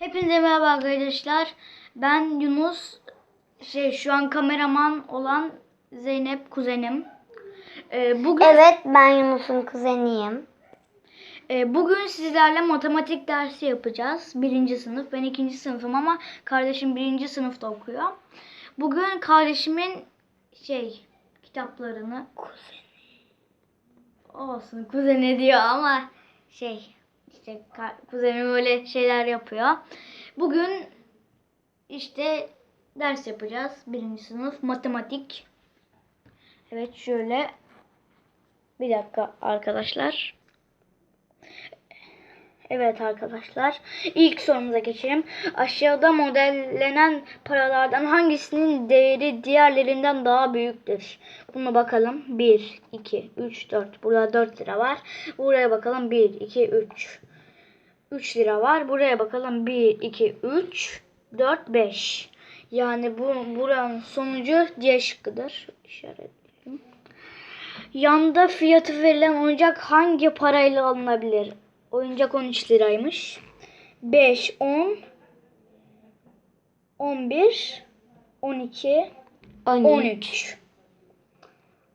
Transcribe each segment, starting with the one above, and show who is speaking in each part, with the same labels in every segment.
Speaker 1: Hepinize merhaba arkadaşlar. Ben Yunus. Şey şu an kameraman olan Zeynep kuzenim. Ee, bugün
Speaker 2: Evet ben Yunus'un kuzeniyim.
Speaker 1: e, bugün sizlerle matematik dersi yapacağız. Birinci sınıf. Ben ikinci sınıfım ama kardeşim birinci sınıfta okuyor. Bugün kardeşimin şey kitaplarını olsun kuzeni diyor ama şey işte kuzenim öyle şeyler yapıyor. Bugün işte ders yapacağız. Birinci sınıf matematik. Evet şöyle bir dakika arkadaşlar. Evet arkadaşlar. İlk sorumuza geçelim. Aşağıda modellenen paralardan hangisinin değeri diğerlerinden daha büyüktür? Buna bakalım. 1, 2, 3, 4. Burada 4 lira var. Buraya bakalım. 1, 2, 3. 3 lira var. Buraya bakalım. 1, 2, 3, 4, 5. Yani bu buranın sonucu C şıkkıdır. İşaretleyelim. Yanda fiyatı verilen oyuncak hangi parayla alınabilir? Oyuncak 13 liraymış. 5, 10, 11, 12, 13.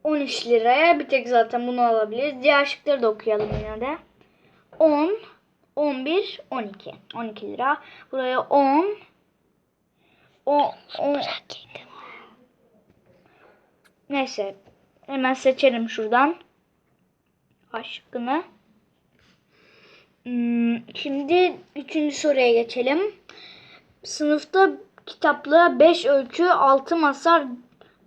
Speaker 1: 13 liraya bir tek zaten bunu alabiliriz. Diğer şıkları da okuyalım yine de. 10, 11, 12. 12 lira. Buraya 10, o, o, Neyse. Hemen seçelim şuradan. Aşkını. Hmm, şimdi üçüncü soruya geçelim. Sınıfta kitaplığa 5 öykü, 6 masal,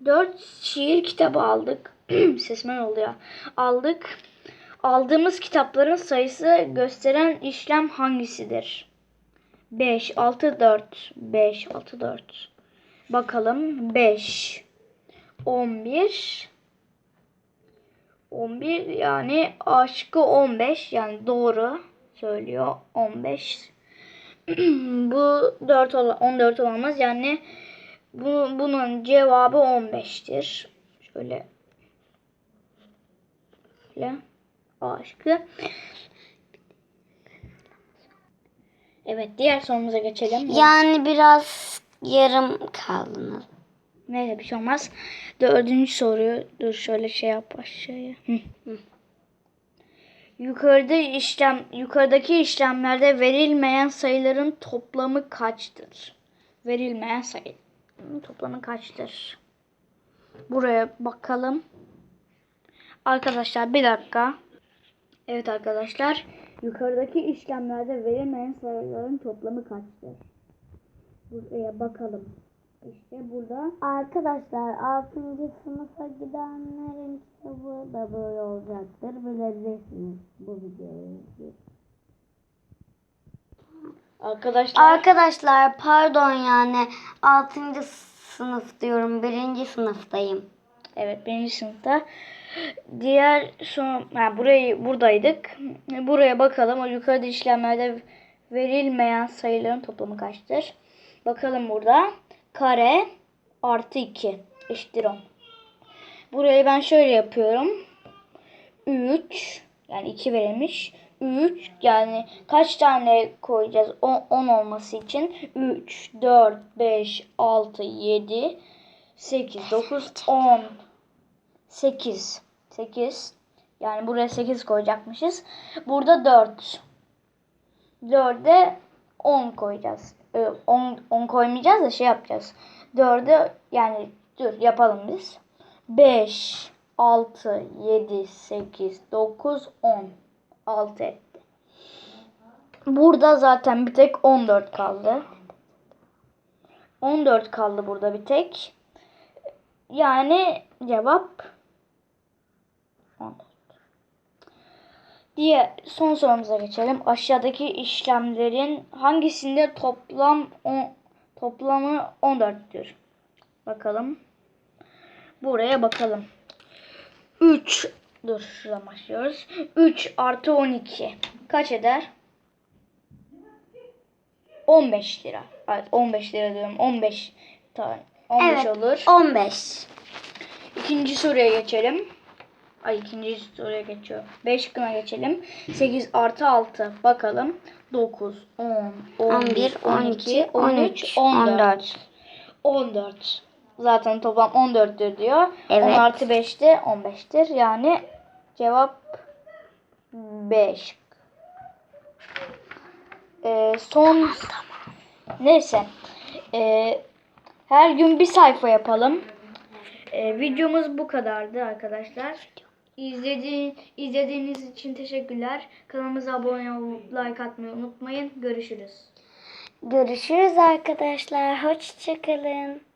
Speaker 1: 4 şiir kitabı aldık. Sesme ne oluyor? Aldık. Aldığımız kitapların sayısı gösteren işlem hangisidir? 5, 6, 4. 5, 6, 4. Bakalım. 5, 11, 11 yani aşkı 15 yani doğru söylüyor 15. bu 4 ola, 14 olamaz yani bu, bunun cevabı 15'tir. Şöyle şöyle aşkı. Evet diğer sorumuza geçelim.
Speaker 2: Yani biraz yarım kaldınız.
Speaker 1: Neyse bir şey olmaz. Dördüncü soruyu dur şöyle şey yap aşağıya. Hı. Yukarıda işlem yukarıdaki işlemlerde verilmeyen sayıların toplamı kaçtır? Verilmeyen sayıların toplamı kaçtır? Buraya bakalım. Arkadaşlar bir dakika. Evet arkadaşlar. Yukarıdaki işlemlerde verilmeyen sayıların toplamı kaçtır? Buraya bakalım. İşte burada
Speaker 2: Arkadaşlar 6. sınıfa gidenlerin kitabı da böyle olacaktır. Bilebilirsiniz bu videoyu.
Speaker 1: arkadaşlar
Speaker 2: Arkadaşlar pardon yani 6. sınıf diyorum. 1. sınıftayım.
Speaker 1: Evet birinci sınıfta. Diğer son ha, burayı buradaydık. Buraya bakalım. O yukarıda işlemlerde verilmeyen sayıların toplamı kaçtır? Bakalım burada. Kare artı 2 eşittir 10. Burayı ben şöyle yapıyorum. 3 yani 2 verilmiş. 3 yani kaç tane koyacağız 10, 10 olması için? 3, 4, 5, 6, 7, 8, 9, 10. 8. 8. Yani buraya 8 koyacakmışız. Burada 4. 4'e 10 koyacağız. Ee, 10, 10 koymayacağız da şey yapacağız. 4'e yani dur yapalım biz. 5, 6, 7, 8, 9, 10. 6 etti. Burada zaten bir tek 14 kaldı. 14 kaldı burada bir tek. Yani cevap 14. Diye son sorumuza geçelim. Aşağıdaki işlemlerin hangisinde toplam on, toplamı 14'tür? Bakalım. Buraya bakalım. 3 dur şuradan başlıyoruz. 3 artı 12 kaç eder? 15 lira. Evet 15 lira diyorum. 15 tane. 15
Speaker 2: Evet.
Speaker 1: olur.
Speaker 2: 15.
Speaker 1: İkinci soruya geçelim. Ay ikinci soruya geçiyor. 5 şıkkına geçelim. 8 artı 6. Bakalım. 9, 10, 11, 12, 13, 14. 14. Zaten toplam 14'tür diyor. 10
Speaker 2: Evet.
Speaker 1: artı 5 de 15'tir. Yani cevap 5. Ee, son neyse. Ee, her gün bir sayfa yapalım. Ee, videomuz bu kadardı arkadaşlar. İzledi, izlediğiniz için teşekkürler. Kanalımıza abone olup like atmayı unutmayın. Görüşürüz.
Speaker 2: Görüşürüz arkadaşlar. Hoşçakalın.